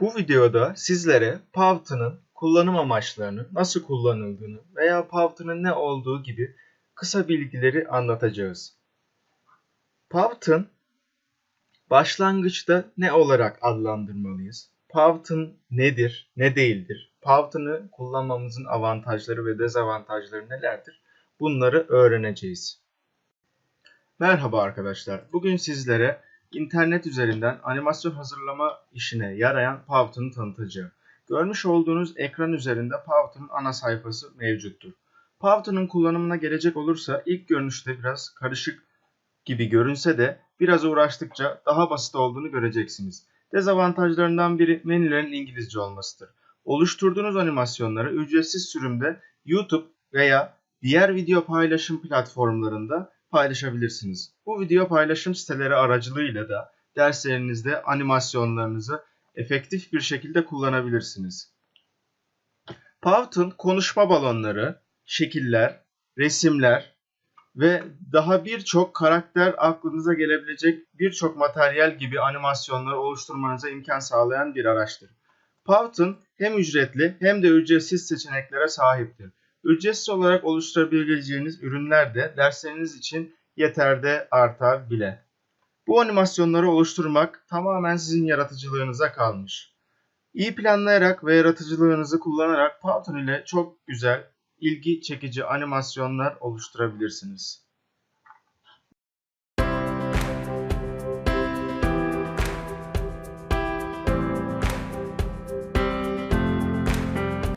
Bu videoda sizlere Powton'un kullanım amaçlarını, nasıl kullanıldığını veya Powton'un ne olduğu gibi kısa bilgileri anlatacağız. Powton başlangıçta ne olarak adlandırmalıyız? Powton nedir, ne değildir? Powton'u kullanmamızın avantajları ve dezavantajları nelerdir? Bunları öğreneceğiz. Merhaba arkadaşlar. Bugün sizlere internet üzerinden animasyon hazırlama işine yarayan Powton'u tanıtacağım. Görmüş olduğunuz ekran üzerinde Powton'un ana sayfası mevcuttur. Powton'un kullanımına gelecek olursa ilk görünüşte biraz karışık gibi görünse de biraz uğraştıkça daha basit olduğunu göreceksiniz. Dezavantajlarından biri menülerin İngilizce olmasıdır. Oluşturduğunuz animasyonları ücretsiz sürümde YouTube veya diğer video paylaşım platformlarında paylaşabilirsiniz. Bu video paylaşım siteleri aracılığıyla da derslerinizde animasyonlarınızı efektif bir şekilde kullanabilirsiniz. Powton konuşma balonları, şekiller, resimler ve daha birçok karakter aklınıza gelebilecek birçok materyal gibi animasyonları oluşturmanıza imkan sağlayan bir araçtır. Powton hem ücretli hem de ücretsiz seçeneklere sahiptir. Ücretsiz olarak oluşturabileceğiniz ürünler de dersleriniz için yeter de artar bile. Bu animasyonları oluşturmak tamamen sizin yaratıcılığınıza kalmış. İyi planlayarak ve yaratıcılığınızı kullanarak Powton ile çok güzel, ilgi çekici animasyonlar oluşturabilirsiniz.